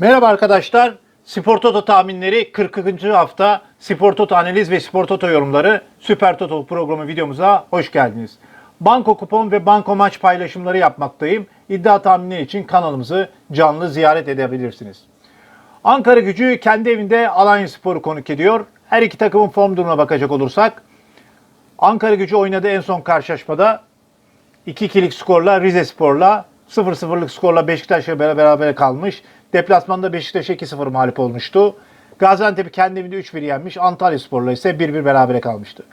Merhaba arkadaşlar. Spor Toto tahminleri 40. hafta Spor Toto analiz ve Spor Toto yorumları Süper Toto programı videomuza hoş geldiniz. Banko kupon ve banko maç paylaşımları yapmaktayım. İddia tahminleri için kanalımızı canlı ziyaret edebilirsiniz. Ankara gücü kendi evinde Alanya Spor'u konuk ediyor. Her iki takımın form durumuna bakacak olursak Ankara gücü oynadığı en son karşılaşmada 2-2'lik skorla Rize Spor'la 0-0'lık skorla Beşiktaş'la beraber kalmış. Deplasmanda Beşiktaş'a 2-0 mağlup olmuştu. Gaziantep'i kendi evinde 3-1 yenmiş. Antalya Spor'la ise 1-1 berabere kalmıştı.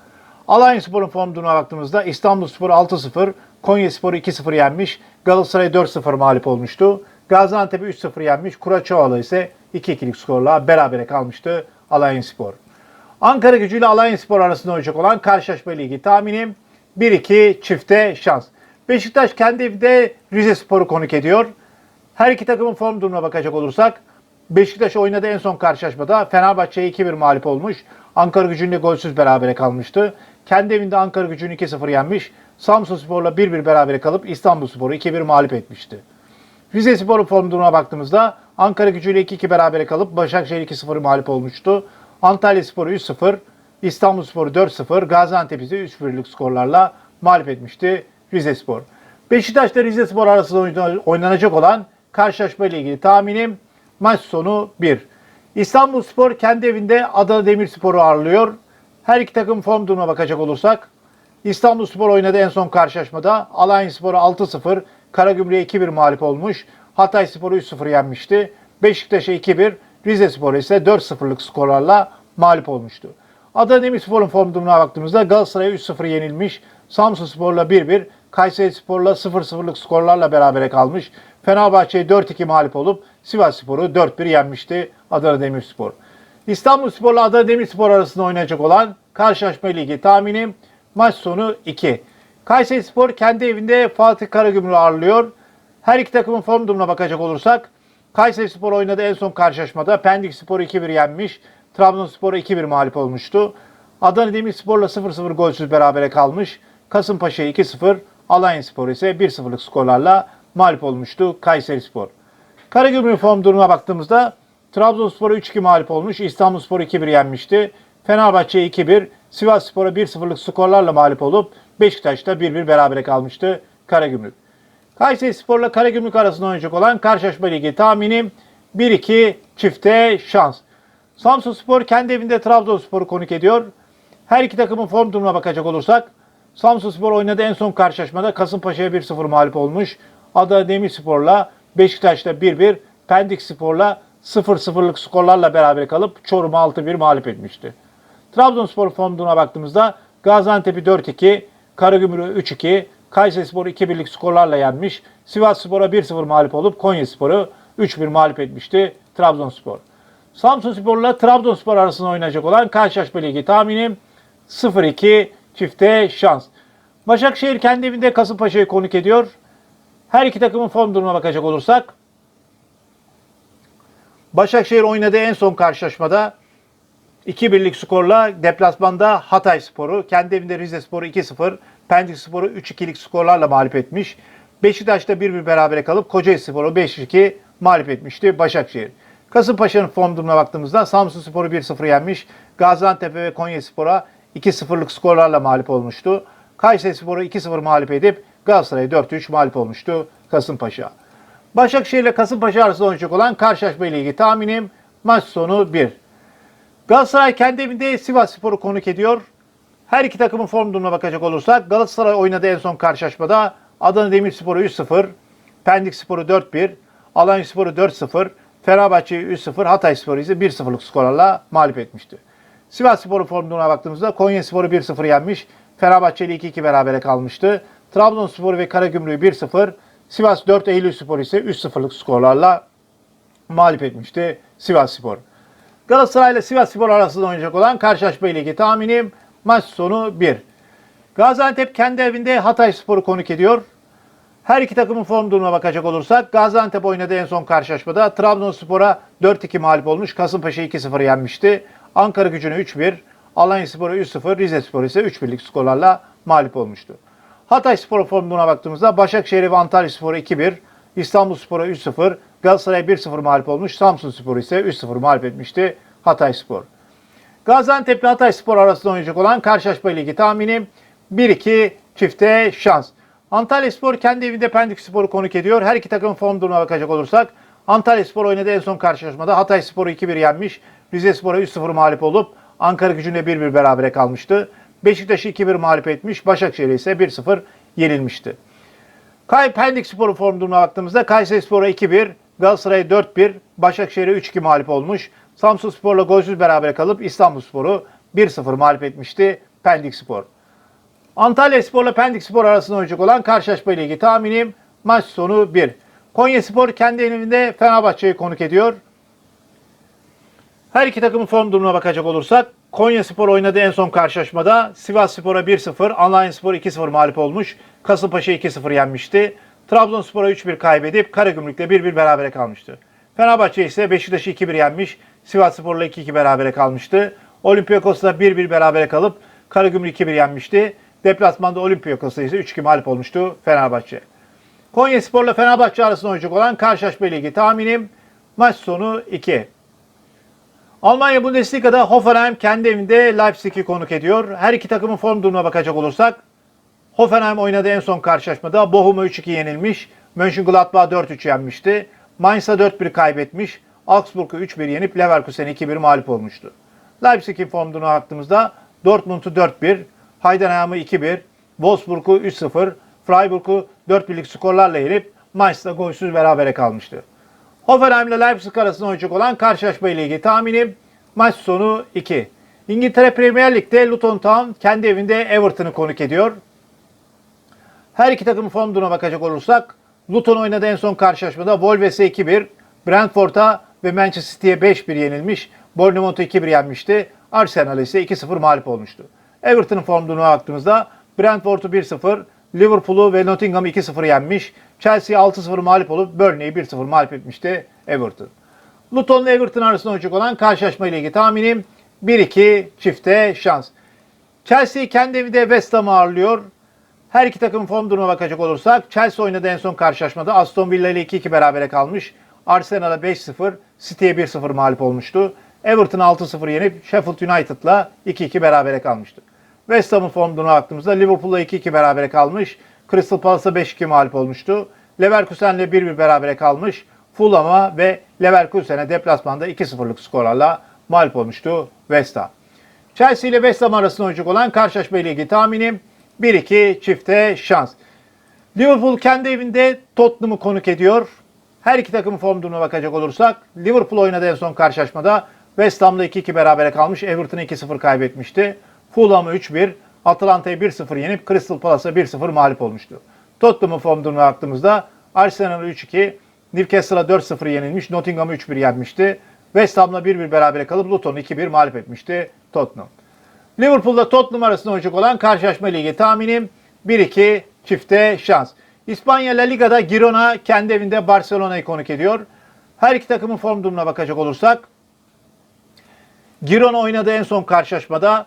Alanya Spor'un form durumuna baktığımızda İstanbul Spor 6-0, Konya Spor'u 2-0 yenmiş. Galatasaray 4-0 mağlup olmuştu. Gaziantep'i 3-0 yenmiş. Kuraçoğlu ise 2-2'lik skorla berabere kalmıştı Alanya Spor. Ankara gücü ile Alanya Spor arasında oynayacak olan karşılaşma ligi tahminim 1-2 çifte şans. Beşiktaş kendi evinde Rize Spor'u konuk ediyor. Her iki takımın form durumuna bakacak olursak Beşiktaş oynadığı en son karşılaşmada Fenerbahçe'ye 2-1 mağlup olmuş. Ankara gücünde golsüz berabere kalmıştı. Kendi evinde Ankara gücünü 2-0 yenmiş. Samsun Spor'la 1-1 berabere kalıp İstanbul Spor'u 2-1 mağlup etmişti. Rize Spor'un form durumuna baktığımızda Ankara gücüyle 2-2 berabere kalıp Başakşehir 2-0 mağlup olmuştu. Antalya Spor'u 3-0, İstanbul Spor'u 4-0, Gaziantep ise 3-1'lik skorlarla mağlup etmişti Rize Spor. Beşiktaş'ta Rize Spor arasında oyna- oynanacak olan karşılaşma ile ilgili tahminim maç sonu 1. İstanbul Spor kendi evinde Adana Demirspor'u ağırlıyor. Her iki takım form durumuna bakacak olursak İstanbul Spor oynadı en son karşılaşmada. Alanya Spor'u 6-0, Karagümrük'e 2-1 mağlup olmuş. Hatay Spor'u 3-0 yenmişti. Beşiktaş'a 2-1, Rize Spor ise 4-0'lık skorlarla mağlup olmuştu. Adana Demirspor'un form durumuna baktığımızda Galatasaray 3-0 yenilmiş. Samsun Spor'la 1-1, Kayseri Spor'la 0-0'lık skorlarla berabere kalmış. Fenerbahçe'ye 4-2 mağlup olup Sivas Spor'u 4-1 yenmişti Adana Demirspor. İstanbul Spor'la Adana Demirspor arasında oynayacak olan karşılaşma ligi tahminim maç sonu 2. Kayseri Spor kendi evinde Fatih Karagümrük'ü ağırlıyor. Her iki takımın form durumuna bakacak olursak Kayseri Spor oynadı en son karşılaşmada. Pendik Spor'u 2-1 yenmiş. Trabzonspor'u 2-1 mağlup olmuştu. Adana Demirspor'la 0-0 golsüz berabere kalmış. Kasımpaşa 2-0, Alanya Spor ise 1-0'lık skorlarla mağlup olmuştu Kayseri Spor. Karagümrük form durumuna baktığımızda Trabzonspor'a 3-2 mağlup olmuş. İstanbulspor'u 2-1 yenmişti. Fenerbahçe 2-1, Sivas Spor'a 1-0'lık skorlarla mağlup olup Beşiktaş'ta 1-1 berabere kalmıştı Karagümrük. Kayseri Spor'la Karagümrük arasında oynayacak olan karşılaşma ligi tahminim 1-2 çifte şans. Samsun Spor kendi evinde Trabzonspor'u konuk ediyor. Her iki takımın form durumuna bakacak olursak Samsun Spor oynadı en son karşılaşmada Kasımpaşa'ya 1-0 mağlup olmuş. Adana Demirspor'la Beşiktaş'ta 1-1, Pendik Spor'la 0-0'lık skorlarla beraber kalıp Çorum'u 6-1 mağlup etmişti. Trabzonspor form durumuna baktığımızda Gaziantep'i 4-2, Karagümrük'ü 3-2, Kayserispor'u 2-1'lik skorlarla yenmiş. Sivas Spor'a 1-0 mağlup olup Konyaspor'u 3-1 mağlup etmişti Trabzonspor. Samsun Spor'la Trabzonspor arasında oynayacak olan karşılaşma ligi tahminim 0-2 çifte şans. Başakşehir kendi evinde Kasımpaşa'yı konuk ediyor. Her iki takımın form durumuna bakacak olursak Başakşehir oynadığı en son karşılaşmada 2-1'lik skorla deplasmanda Hatay Sporu, kendi evinde Rize Sporu 2-0, Pendik Sporu 3-2'lik skorlarla mağlup etmiş. Beşiktaş'ta 1-1 berabere kalıp Kocaeli Sporu 5-2 mağlup etmişti Başakşehir. Kasımpaşa'nın form durumuna baktığımızda Samsun Sporu 1-0 yenmiş. Gaziantep ve Konya Spor'a 2-0'lık skorlarla mağlup olmuştu. Kayseri Sporu 2-0 mağlup edip Galatasaray'a 4-3 mağlup olmuştu Kasımpaşa. Başakşehir ile Kasımpaşa arasında oynayacak olan karşılaşma ile ilgili tahminim maç sonu 1. Galatasaray kendi evinde Sivas Spor'u konuk ediyor. Her iki takımın form durumuna bakacak olursak Galatasaray oynadığı en son karşılaşmada Adana Demirspor'u 3-0, Pendik Spor'u 4-1, Alanya Spor'u 4-0, Fenerbahçe'yi 3-0, Hatay Spor'u ise 1-0'lık skorlarla mağlup etmişti. Sivas Spor'un form durumuna baktığımızda Konya Spor'u 1-0 yenmiş, Fenerbahçe ile 2-2 berabere kalmıştı. Trabzonspor ve Karagümrük'ü 1-0, Sivas 4 Eylül Spor ise 3-0'lık skorlarla mağlup etmişti Sivas Spor. Galatasaray ile Sivas Spor arasında oynayacak olan karşılaşma ile ilgili tahminim maç sonu 1. Gaziantep kendi evinde Hatay Spor'u konuk ediyor. Her iki takımın form durumuna bakacak olursak Gaziantep oynadığı en son karşılaşmada Trabzonspor'a 4-2 mağlup olmuş. Kasımpaşa 2-0 yenmişti. Ankara gücüne 3-1, Alanya Spor'a 3-0, Rize Spor ise 3-1'lik skorlarla mağlup olmuştu. Hatay Spor form durumuna baktığımızda Başakşehir ve Antalya Spor'a 2-1, İstanbul Spor'a 3-0, Galatasaray 1-0 mağlup olmuş. Samsun Spor ise 3-0 mağlup etmişti Hatay Spor. Gaziantep ile Hatay Spor arasında oynayacak olan karşılaşma ligi tahminim 1-2 çifte şans. Antalya Spor kendi evinde Pendik Spor'u konuk ediyor. Her iki takımın form durumuna bakacak olursak Antalya Spor oynadı en son karşılaşmada. Hatay Spor'u 2-1 yenmiş. Rize Spor'a 3-0 mağlup olup Ankara gücüne 1-1 berabere kalmıştı. Beşiktaş'ı 2-1 mağlup etmiş. Başakşehir ise 1-0 yenilmişti. Kay Pendik Spor'un form durumuna baktığımızda Kayseri Spor'a 2-1, Galatasaray 4-1, Başakşehir'e 3-2 mağlup olmuş. Samsun Spor'la golsüz berabere kalıp İstanbul Spor'u 1-0 mağlup etmişti Pendik Spor. Antalya Spor'la Pendik Spor arasında oynayacak olan karşılaşma ile ilgili tahminim maç sonu 1. Konya Spor kendi evinde Fenerbahçe'yi konuk ediyor. Her iki takımın form durumuna bakacak olursak Konya Spor oynadığı en son karşılaşmada Sivas Spor'a 1-0, Alanya Spor 2-0 mağlup olmuş. Kasımpaşa 2-0 yenmişti. Trabzonspor'a 3-1 kaybedip Karagümrük'le 1-1 berabere kalmıştı. Fenerbahçe ise Beşiktaş'ı 2-1 yenmiş. Sivas Spor'la 2-2 berabere kalmıştı. Olympiakos'la 1-1 berabere kalıp Karagümrük 2-1 yenmişti. Deplasmanda Olympiakos'la ise 3-2 mağlup olmuştu Fenerbahçe. Konya Spor'la Fenerbahçe arasında oynayacak olan karşılaşma ligi tahminim maç sonu 2. Almanya Bundesliga'da Hoffenheim kendi evinde Leipzig'i konuk ediyor. Her iki takımın form durumuna bakacak olursak Hoffenheim oynadığı en son karşılaşmada Bochum'a 3-2 yenilmiş. Mönchengladbach'ı 4-3 yenmişti. Mainz'a 4-1 kaybetmiş. Augsburg'u 3-1 yenip Leverkusen'e 2-1 mağlup olmuştu. Leipzig'in form durumuna baktığımızda Dortmund'u 4-1, Heidenheim'ı 2-1, Wolfsburg'u 3-0, Freiburg'u 4-1'lik skorlarla yenip Mainz'la golsüz berabere kalmıştı. Hoffenheim ile Leipzig arasında oynayacak olan karşılaşma ile ilgili tahminim maç sonu 2. İngiltere Premier Lig'de Luton Town kendi evinde Everton'ı konuk ediyor. Her iki takımın form durumuna bakacak olursak Luton oynadığı en son karşılaşmada Wolves'e 2-1, Brentford'a ve Manchester City'ye 5-1 yenilmiş. Bournemouth'u 2-1 yenmişti. Arsenal ise 2-0 mağlup olmuştu. Everton'ın form durumuna baktığımızda Brentford'u 1-0, Liverpool'u ve Nottingham'ı 2-0 yenmiş. Chelsea 6-0 mağlup olup Burnley'i 1-0 mağlup etmişti Everton. Luton ile Everton arasında oynayacak olan karşılaşma ile ilgili tahminim 1-2 çifte şans. Chelsea kendi evinde West Ham'ı ağırlıyor. Her iki takımın form durumuna bakacak olursak Chelsea oynadığı en son karşılaşmada Aston Villa ile 2-2 berabere kalmış. Arsenal'a 5-0, City'ye 1-0 mağlup olmuştu. Everton 6-0 yenip Sheffield United'la 2-2 berabere kalmıştı. West Ham'ın form durumuna baktığımızda Liverpool'la 2-2 berabere kalmış. Crystal Palace'a 5-2 mağlup olmuştu. Leverkusen'le 1-1 berabere kalmış. Fulham'a ve Leverkusen'e deplasmanda 2-0'lık skorlarla mağlup olmuştu West Ham. Chelsea ile West Ham arasında oynayacak olan karşılaşma ile ilgili tahminim 1-2 çifte şans. Liverpool kendi evinde Tottenham'ı konuk ediyor. Her iki takımın form durumuna bakacak olursak Liverpool oynadığı en son karşılaşmada West Ham'la 2-2 berabere kalmış. Everton'ı 2-0 kaybetmişti. Fulham'ı 3-1, Atalanta'yı 1-0 yenip Crystal Palace'a 1-0 mağlup olmuştu. Tottenham'ın form durumuna baktığımızda Arsenal'ı 3-2, Newcastle'a 4-0 yenilmiş, Nottingham'ı 3-1 yenmişti. West Ham'la 1-1 berabere kalıp Luton'u 2-1 mağlup etmişti Tottenham. Liverpool'la Tottenham arasında oynayacak olan karşılaşma ligi tahminim 1-2 çifte şans. İspanya La Liga'da Girona kendi evinde Barcelona'yı konuk ediyor. Her iki takımın form durumuna bakacak olursak Girona oynadığı en son karşılaşmada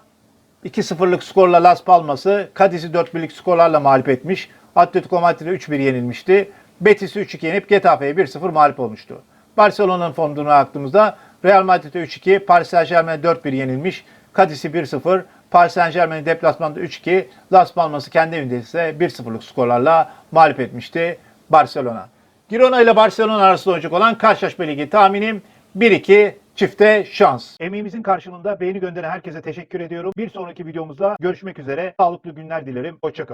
2-0'lık skorla Las Palmas'ı, Cadiz'i 4-1'lik skorlarla mağlup etmiş. Atletico Madrid'e 3-1 yenilmişti. Betis'i 3-2 yenip Getafe'ye 1-0 mağlup olmuştu. Barcelona'nın form durumuna baktığımızda Real Madrid'e 3-2, Paris Saint Germain'e 4-1 yenilmiş. Cadiz'i 1-0, Paris Saint Germain'i deplasmanda 3-2, Las Palmas'ı kendi evinde ise 1-0'lık skorlarla mağlup etmişti Barcelona. Girona ile Barcelona arasında olacak olan karşılaşma ligi tahminim 1-2 çifte şans. Emeğimizin karşılığında beğeni gönderen herkese teşekkür ediyorum. Bir sonraki videomuzda görüşmek üzere. Sağlıklı günler dilerim. Hoşçakalın.